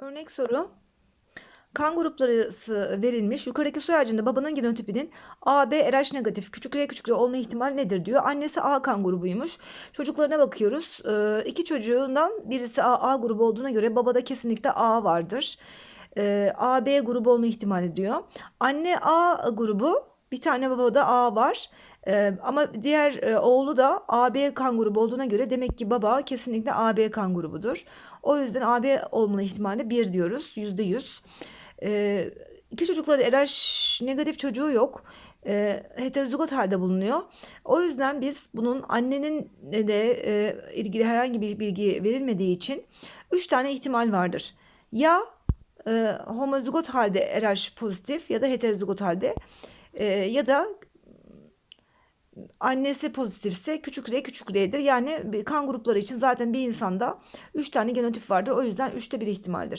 Örnek soru. Kan grupları verilmiş. Yukarıdaki soy ağacında babanın genotipinin A, B, RH negatif, küçük r küçük r olma ihtimali nedir diyor. Annesi A kan grubuymuş. Çocuklarına bakıyoruz. Ee, iki çocuğundan birisi A, A grubu olduğuna göre babada kesinlikle A vardır. Ee, A, grubu olma ihtimali diyor. Anne A grubu, bir tane babada A var. Ee, ama diğer e, oğlu da AB kan grubu olduğuna göre demek ki baba kesinlikle AB kan grubudur. O yüzden AB olma ihtimali 1 diyoruz. yüzde yüz. Ee, iki çocukları RH negatif çocuğu yok. Ee, heterozigot halde bulunuyor. O yüzden biz bunun annenin de e, ilgili herhangi bir bilgi verilmediği için 3 tane ihtimal vardır. Ya e, homozigot halde RH pozitif ya da heterozigot halde e, ya da annesi pozitifse küçük r küçük r'dir. Yani kan grupları için zaten bir insanda 3 tane genotip vardır. O yüzden 3'te bir ihtimaldir.